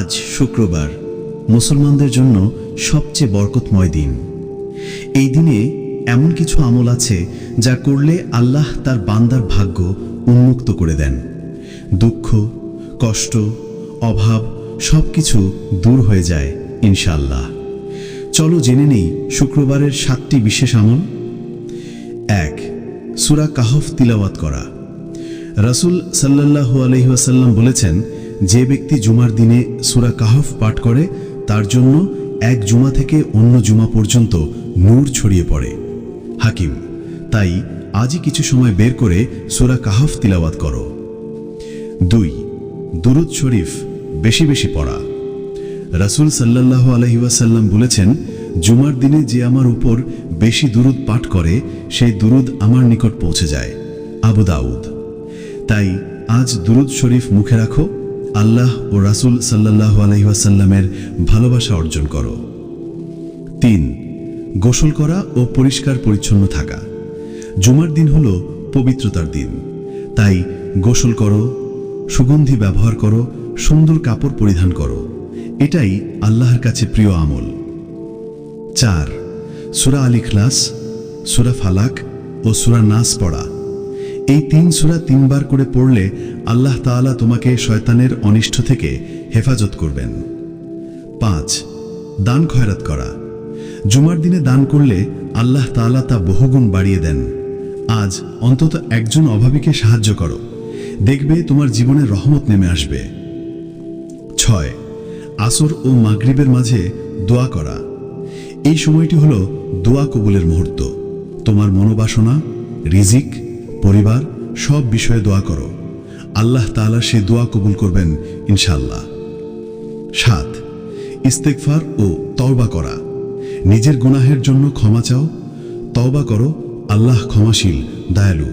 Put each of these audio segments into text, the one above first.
আজ শুক্রবার মুসলমানদের জন্য সবচেয়ে বরকতময় দিন। এই দিনে এমন কিছু আমল আছে যা করলে আল্লাহ তার বান্দার ভাগ্য উন্মুক্ত করে দেন। দুঃখ, কষ্ট, অভাব সব কিছু দূর হয়ে যায় ইনশাল্লাহ চলো জেনে নেই শুক্রবারের সাতটি বিশেষ আমল। এক, সুরা কাহফ তিলাওয়াত করা। রাসূল সাল্লাল্লাহু আলহি ওয়াসাল্লাম বলেছেন যে ব্যক্তি জুমার দিনে সুরা কাহফ পাঠ করে, তার জন্য এক জুমা থেকে অন্য জুমা পর্যন্ত নূর ছড়িয়ে পড়ে। হাকিম, তাই আজই কিছু সময় বের করে সুরা কাহফ তিলাওয়াত করো। দুই, দুরুদ শরীফ বেশি বেশি পড়া। রাসূল সাল্লাল্লাহু আলহি ওয়াসাল্লাম বলেছেন, জুমার দিনে যে আমার উপর বেশি দুরুদ পাঠ করে, সেই দুরুদ আমার নিকট পৌঁছে যায়। আবু দাউদ, তাই আজ দুরুদ শরীফ মুখে রাখো আল্লাহ ও রাসূল সাল্লাল্লাহু আলহি ওয়াসাল্লামের ভালোবাসা অর্জন করো। তিন, গোসল করা ও পরিষ্কার পরিচ্ছন্ন থাকা। জুমার দিন হল পবিত্রতার দিন। তাই গোসল করো, সুগন্ধি ব্যবহার করো, সুন্দর কাপড় পরিধান করো। এটাই আল্লাহর কাছে প্রিয় আমল। চার, সুরা আল ইখলাস সুরা ফালাক ও সুরা নাস পড়া। এই তিন সুরা তিনবার করে পড়লে আল্লাহ তাআলা তোমাকে শয়তানের অনিষ্ট থেকে হেফাজত করবেন। পাঁচ, দান খয়রাত করা। জুমার দিনে দান করলে আল্লাহ তাআলা তা বহুগুণ বাড়িয়ে দেন। আজ অন্তত একজন অভাবীকে সাহায্য করো। দেখবে তোমার জীবনে রহমত নেমে আসবে। ছয়, আসর ও মাগরিবের মাঝে দোয়া করা। এই সময়টি হল দোয়া কবুলের মুহূর্ত। তোমার মনোবাসনা, রিজিক পরিবার, সব বিষয়ে দোয়া করো। আল্লাহ তালা সে দোয়া কবুল করবেন ইনশাল্লাহ সাত ইস্তেকফার ও তওবা করা। নিজের গুনাহের জন্য ক্ষমা চাও। তওবা করো, আল্লাহ ক্ষমাশীল, দয়ালু।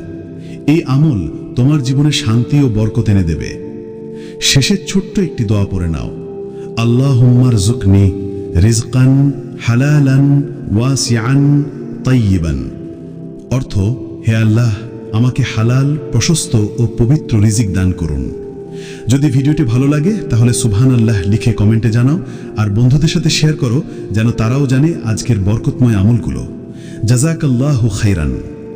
এই আমল তোমার জীবনে শান্তি ও বরকত এনে দেবে। শেষের ছোট্ট একটি দোয়া পড়ে নাও। আল্লাহ হুম্মার জুকনি রিজকান হালালান ওয়াসিয়ান তাইয়িবান। অর্থ, হে আল্লাহ আমাকে হালাল, প্রশস্ত ও পবিত্র রিজিক দান করুন। যদি ভিডিওটি ভালো লাগে, তাহলে সুবহান আল্লাহ লিখে কমেন্টে জানাও, আর বন্ধুদের সাথে শেয়ার করো, যেন তারাও জানে আজকের বরকতময় আমলগুলো। জাজাক আল্লাহ খাইরান।